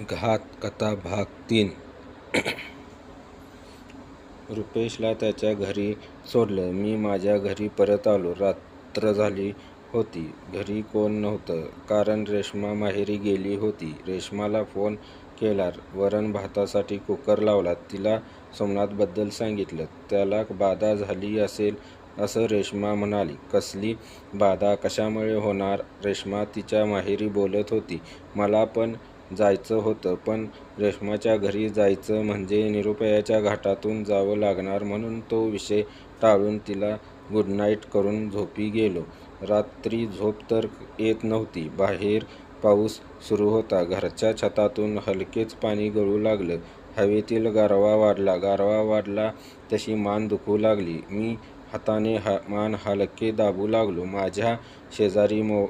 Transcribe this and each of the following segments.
घात कथा भाग तीन. रुपेशला त्याच्या घरी सोडलं. मी माझ्या घरी परत आलो. रात्र झाली होती. घरी कोण नव्हतं. कारण रेश्मा माहेरी गेली होती. रेश्माला फोन केला. वरण भातासाठी कुकर लावला. तिला सोमनाथबद्दल सांगितलं. त्याला बाधा झाली असेल असं रेश्मा म्हणाली. कसली बाधा? कशामुळे होणार? रेश्मा तिच्या माहेरी बोलत होती. मला पण जायचं होतं. पण रेश्माच्या घरी जायचं म्हणजे निरुपयाच्या घाटातून जावं लागणार म्हणून तो विषय टाळून तिला गुड नाईट करून झोपी गेलो. रात्री झोप तर येत नव्हती. बाहेर पाऊस सुरू होता. घरच्या छतातून हलकेच पाणी गळू लागलं. हवेतील गारवा वाढला. गारवा वाढला तशी मान दुखू लागली. मी हाताने हा मान हलके दाबू लागलो. माझ्या शेजारी मो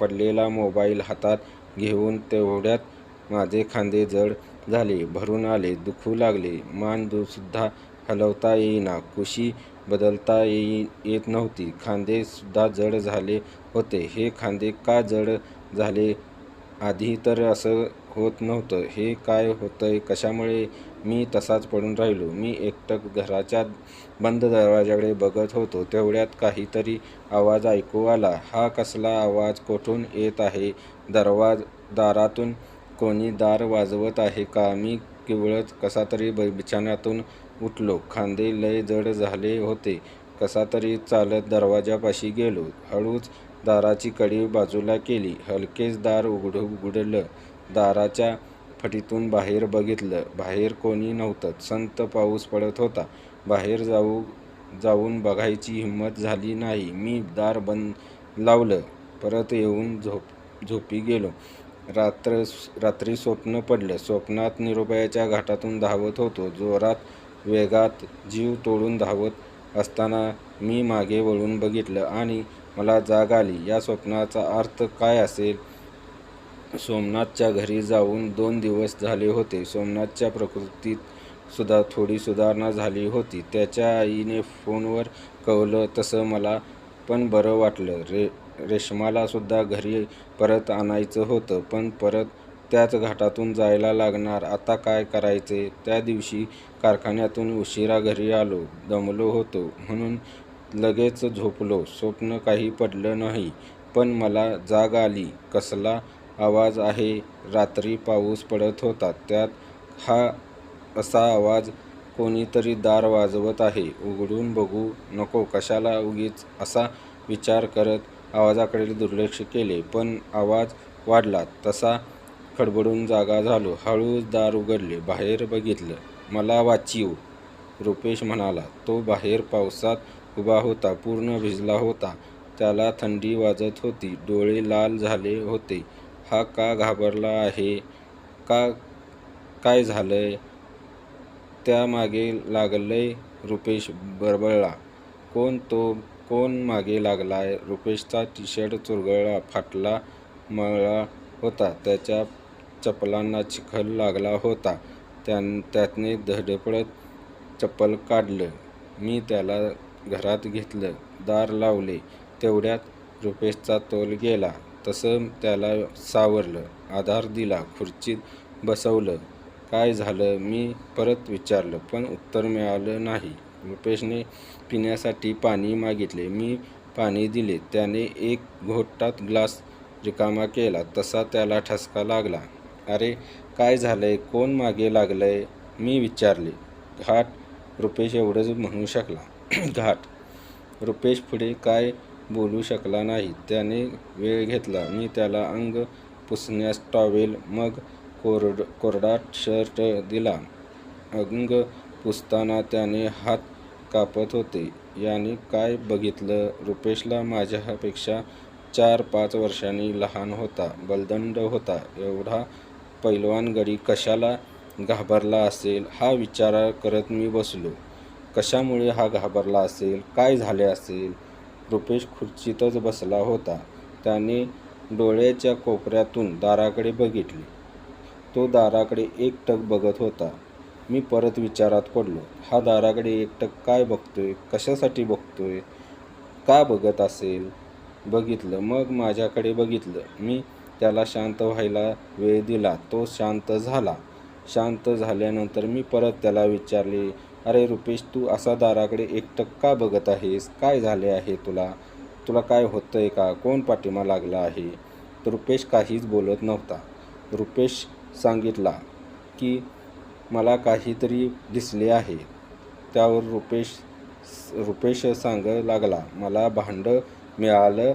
पडलेला मोबाईल हातात घेऊन तेवढ्यात माझे खांदे जड झाले भरून आले दुखू लागले. मान सुद्धा हलवता येईना कुशी बदलता येई येत नव्हती. खांदेसुद्धा जड झाले होते. हे खांदे का जड झाले? आधी तर असं होत नव्हतं. हे काय होतंय? कशामुळे मी तसाच पडून राहिलो? मी एकटक घराच्या बंद दरवाजाकडे बघत होतो. तेवढ्यात काहीतरी आवाज ऐकू आला. हा कसला आवाज? कोठून येत आहे? दरवाज दारातून कोणी दार वाजवत आहे का? मी किवळत कसातरी बिछाण्यातून उठलो. खांदे लय जड झाले होते. कसा तरी चालत दरवाजापाशी गेलो. हळूच दाराची कडी बाजूला केली. हलकेच दार उघड उघडलं. दाराच्या फटीतून बाहेर बघितलं. बाहेर कोणी नव्हतं. संत पाऊस पडत होता. बाहेर जाऊ जाऊन बघायची हिंमत झाली नाही. मी दार बंद लावलं. परत येऊन झोप झोपी गेलो. रात्र रात्री स्वप्न पडलं. स्वप्नात निरुपयाच्या घाटातून धावत होतो. जोरात वेगात जीव तोडून धावत असताना मी मागे वळून बघितलं आणि मला जाग आली. या स्वप्नाचा अर्थ काय असेल? सोमनाथच्या घरी जाऊन दोन दिवस झाले होते. सोमनाथच्या प्रकृतीत सुद्धा थोडी सुधारणा झाली होती. त्याच्या आईने फोनवर कळवलं तसं मला पण बरं वाटलं. रे रेश्माला सुद्धा घरी परत आणायचं होतं पण परत त्याच घाटातून जायला लागणार. आता काय करायचे? त्या दिवशी कारखान्यातून उशिरा घरी आलो दमलो होतो. म्हणून लगेच झोपलो. स्वप्न काही पडलं नाही पण मला जाग आली. कसला आवाज आहे? रात्री पाऊस पडत होता. त्यात हा असा आवाज कोणीतरी दार वाजवत आहे. उघडून बघू नको. कशाला उगीच असा विचार करत आवाजाकडे दुर्लक्ष केले. पण आवाज वाढला. तसा खडबडून जागा झालो. हळूच दार उघडले. बाहेर बघितलं. मला वाचीव रुपेश म्हणाला. तो बाहेर पावसात उभा होता पूर्ण भिजला होता. त्याला थंडी वाजत होती डोळे लाल झाले होते. हा का घाबरला आहे? का काय झालंय? त्या मागे लागलंय रुपेश बरबळला. कोण तो कोण मागे लागलाय? रुपेशचा टी शर्ट चुरगळला फाटला मळला होता. त्याच्या चपलांना चिखल लागला होता. त्यान त्यातने धडपडत चप्पल काढलं. मी त्याला घरात घेतलं दार लावले तेवढ्यात रुपेशचा तोल गेला. तसं त्याला सावरलं आधार दिला खुर्चीत बसवलं. काय झालं? मी परत विचारलं पण उत्तर मिळालं नाही. रुपेशने पिण्यासाठी पाणी मागितले. मी पाणी दिले. त्याने एक घोटात ग्लास रिकामा केला. तसा त्याला ठसका लागला. अरे काय झालंय? कोण मागे लागलंय? मी विचारले. घाट रुपेश एवढंच म्हणू शकला. घाट. रुपेश पुढे काय बोलू शकला नाही. त्याने वेळ घेतला. मी त्याला अंग पुसण्यास टॉवेल मग कोरड कोरडा शर्ट दिला. अंग पुसताना त्याने हात कापत होते. याने काय बघितलं? रुपेशला माझ्यापेक्षा चार पाच वर्षांनी लहान होता. बलदंड होता. एवढा पैलवान गडी कशाला घाबरला असेल? हा विचार करत मी बसलो. कशामुळे हा घाबरला असेल? काय झाले असेल? रुपेश खुर्चीतच बसला होता. त्याने डोळ्याच्या कोपऱ्यातून दाराकडे बघितले. तो दाराकडे एकटक बघत होता. मी परत विचारात पडलो. हा दाराकडे एकटक काय बघतोय? कशासाठी बघतोय? का बघत असेल? बघितलं. मग माझ्याकडे बघितलं. मी त्याला शांत व्हायला वेळ दिला. तो शांत झाला. शांत झाल्यानंतर मी परत त्याला विचारले अरे रुपेश तू असा दाराकडे एकटक का बघत आहेस. काय झाले आहे तुला? तुला काय होतं आहे का? कोण पाठिंबा लागला आहे? रुपेश काहीच बोलत नव्हता. रुपेश सांगितला की मला काहीतरी दिसले आहे. त्यावर रुपेश रुपेश सांग लागला मला भांडं मिळालं